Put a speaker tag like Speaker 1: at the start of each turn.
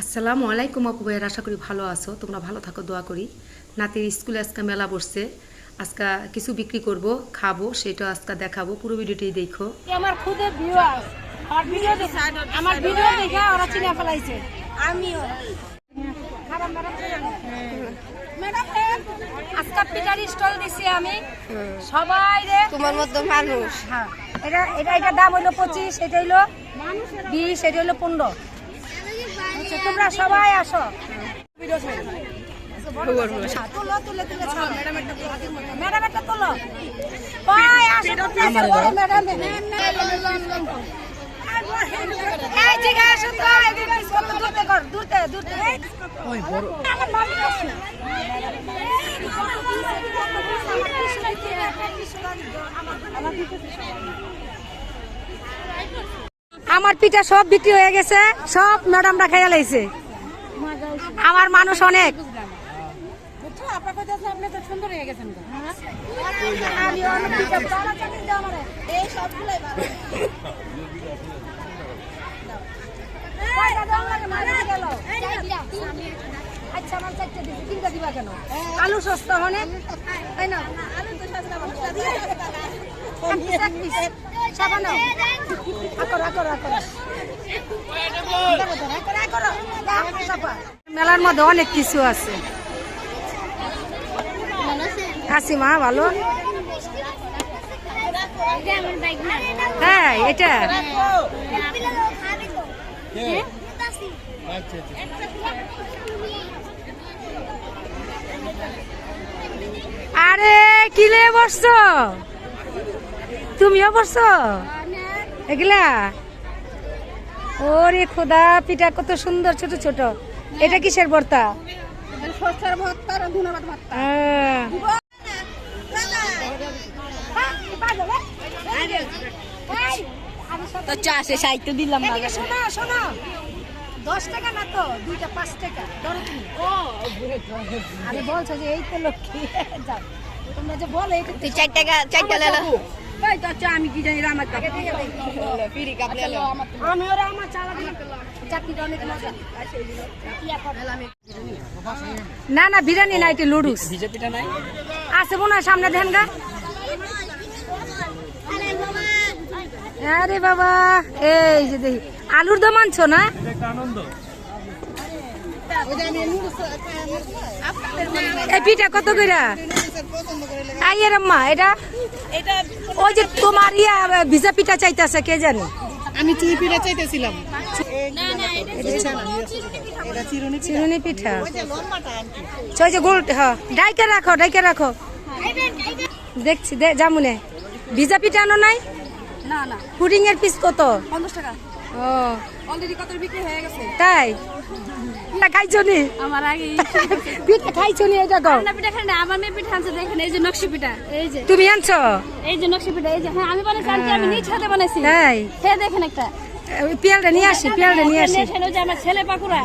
Speaker 1: আসসালামু আলাইকুম আপু ভাইয়ের আশা করি ভালো আছো। তোমরা ভালো থাকো দোয়া করি। নাতির স্কুলে আজকে মেলা বসছে। আজকে কিছু বিক্রি করব খাব সেটা আজকে দেখাবো। পুরো ভিডিওটি দেখো।
Speaker 2: আমার খুদে ভিউয়ার আর ভিডিও আমার ভিডিও দেখে ওরা চিনে ফেলাইছে। আমিও। আজকে স্টল দিছি আমি। সবাই রে।
Speaker 3: তোমার মতো মানুষ।
Speaker 2: হ্যাঁ। এটা এটা এটা দাম হইল পঁচিশ এটা হইল বিশ এটা হইল পনেরো। আচ্ছা, তোমরা সবাই আসো। তুলে, আছে। আমার আছে। আমার পিঠা সব বিক্রি হয়ে গেছে সব ম্যাডামরা খাইয়া লাইছে আমার মানুষ অনেক। আচ্ছা, আমার চারটে তিনটা দিবা কেন? আলু সস্তা অনেক তাই না piece, এক piece। মেলার মধ্যে অনেক কিছু আছে। আছি মা ভালো? হ্যাঁ এটা। আরে কিলে বসছো তুমিও বসছো এগুলা? ওরে খোদা পিঠা কত সুন্দর ছোট ছোট। এটা কিসের ভর্তা? আহ।
Speaker 3: তো চাষে সাহিত্য দিলাম
Speaker 2: শোনো শোনো। দশ টাকা না তো? দুইটা পাঁচ টাকা। ধরো তুমি। আরে বলছো যে এই তো লক্ষ্মী। যাও। তোমরা যে বলো
Speaker 3: তুই চার টাকা চার টাকা লেলা।
Speaker 2: ওই তো আচ্ছা আমি কি জানি আমার টাকা দিয়ে দেই।
Speaker 3: ফিরি কাপ লেলা।
Speaker 2: আমি ওরা আমার চাকরিটা অনেক মজা। না না বিরিয়ানি নাই এটা লুডুস আছে মনে হয় সামনে দেন গা। আরে বাবা এই যে দেখি। আলুর দম আনছো না? এই পিঠা কত কইরা? আইয়ের আম্মা এটা? ওই যে তোমার ইয়া ভিজা পিঠা চাইতেছে কে জানে?
Speaker 4: আমি চুই পিঠা চাইতেছিলাম।
Speaker 2: চিরুনি পিঠা। ওই যে গোল হ্যাঁ ডাইকে রাখো ডাইকে রাখো। দেখছি দে জামুনে ভিজা পিঠা আনো নাই?
Speaker 3: না না।
Speaker 2: পুডিং এর পিস কত?
Speaker 3: পঞ্চাশ টাকা।
Speaker 2: ও।
Speaker 3: অলরেডি কত বিক্রি হয়ে গেছে?
Speaker 2: তাই? পিঠা খাইছো
Speaker 3: আমার আগে
Speaker 2: পিঠা খাইছো নি এটা দাও।
Speaker 3: না পিঠা খাই না আমার মেয়ে পিঠা আনছে দেখেন এই যে নকশি পিঠা। এই যে।
Speaker 2: তুমি আনছো?
Speaker 3: এই যে নকশি পিঠা এই যে হ্যাঁ আমি বানাইছি আমি নিজ হাতে বানাইছি।
Speaker 2: তাই?
Speaker 3: খেয়ে দেখেন একটা।
Speaker 2: পেয়ালটা নিয়ে আসি পেয়ালটা নিয়ে আসি।
Speaker 3: আমার ছেলে পাকুরা।